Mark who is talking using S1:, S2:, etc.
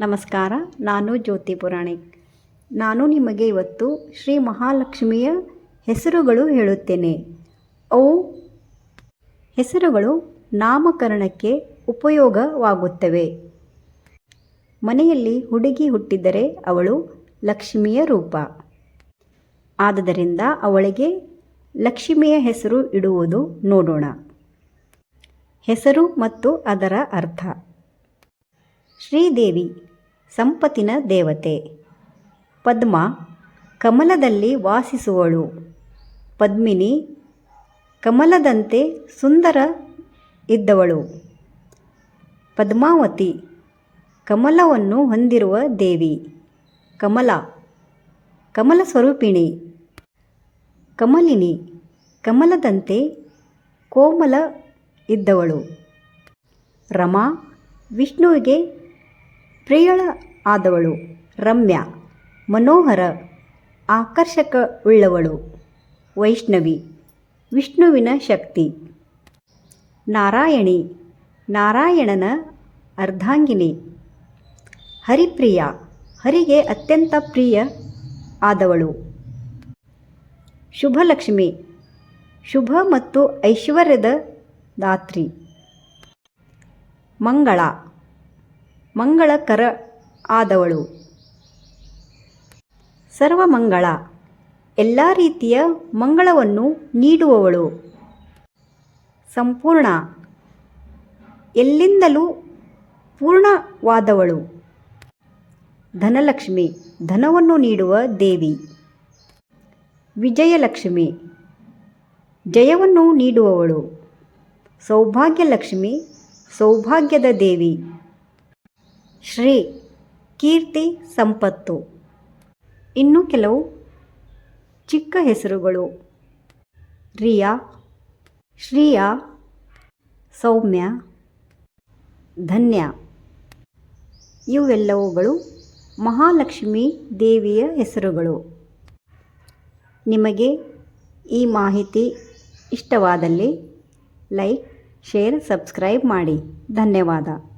S1: ನಮಸ್ಕಾರ, ನಾನು ಜ್ಯೋತಿ ಪುರಾಣಿಕ್. ನಾನು ನಿಮಗೆ ಇವತ್ತು ಶ್ರೀ ಮಹಾಲಕ್ಷ್ಮಿಯ ಹೆಸರುಗಳು ಹೇಳುತ್ತೇನೆ. ಅವು ಹೆಸರುಗಳು ನಾಮಕರಣಕ್ಕೆ ಉಪಯೋಗವಾಗುತ್ತವೆ. ಮನೆಯಲ್ಲಿ ಹುಡುಗಿ ಹುಟ್ಟಿದರೆ ಅವಳು ಲಕ್ಷ್ಮಿಯ ರೂಪ. ಆದ್ದರಿಂದ ಅವಳಿಗೆ ಲಕ್ಷ್ಮಿಯ ಹೆಸರು ಇಡುವುದು ನೋಡೋಣ. ಹೆಸರು ಮತ್ತು ಅದರ ಅರ್ಥ. ಶ್ರೀದೇವಿ, ಸಂಪತ್ತಿನ ದೇವತೆ. ಪದ್ಮ, ಕಮಲದಲ್ಲಿ ವಾಸಿಸುವಳು. ಪದ್ಮಿನಿ, ಕಮಲದಂತೆ ಸುಂದರ ಇದ್ದವಳು. ಪದ್ಮಾವತಿ, ಕಮಲವನ್ನು ಹೊಂದಿರುವ ದೇವಿ. ಕಮಲ ಕಮಲ ಸ್ವರೂಪಿಣಿ. ಕಮಲಿನಿ, ಕಮಲದಂತೆ ಕೋಮಲ ಇದ್ದವಳು. ರಮಾ, ವಿಷ್ಣುವಿಗೆ ಪ್ರಿಯಳ ಆದವಳು ರಮ್ಯ, ಮನೋಹರ ಆಕರ್ಷಕ ಉಳ್ಳವಳು ವೈಷ್ಣವಿ, ವಿಷ್ಣುವಿನ ಶಕ್ತಿ. ನಾರಾಯಣಿ, ನಾರಾಯಣನ ಅರ್ಧಾಂಗಿನಿ. ಹರಿಪ್ರಿಯ, ಹರಿಗೆ ಅತ್ಯಂತ ಪ್ರಿಯ ಆದವಳು. ಶುಭಲಕ್ಷ್ಮಿ, ಶುಭ ಮತ್ತು ಐಶ್ವರ್ಯದ ದಾತ್ರಿ. ಮಂಗಳ ಮಂಗಳಕರ ಆದವಳು. ಸರ್ವಮಂಗಳ, ಎಲ್ಲ ರೀತಿಯ ಮಂಗಳವನ್ನು ನೀಡುವವಳು. ಸಂಪೂರ್ಣ, ಎಲ್ಲಿಂದಲೂ ಪೂರ್ಣವಾದವಳು. ಧನಲಕ್ಷ್ಮಿ, ಧನವನ್ನು ನೀಡುವ ದೇವಿ. ವಿಜಯಲಕ್ಷ್ಮಿ, ಜಯವನ್ನು ನೀಡುವವಳು. ಸೌಭಾಗ್ಯಲಕ್ಷ್ಮಿ, ಸೌಭಾಗ್ಯದ ದೇವಿ. ಶ್ರೀ ಕೀರ್ತಿ ಸಂಪತ್ತು. ಇನ್ನು ಕೆಲವು ಚಿಕ್ಕ ಹೆಸರುಗಳು. ರಿಯಾ, ಶ್ರೀಯಾ, ಸೌಮ್ಯ, ಧನ್ಯ. ಇವೆಲ್ಲವುಗಳು ಮಹಾಲಕ್ಷ್ಮಿ ದೇವಿಯ ಹೆಸರುಗಳು. ನಿಮಗೆ ಈ ಮಾಹಿತಿ ಇಷ್ಟವಾದಲ್ಲಿ ಲೈಕ್, ಶೇರ್, ಸಬ್ಸ್ಕ್ರೈಬ್ ಮಾಡಿ. ಧನ್ಯವಾದ.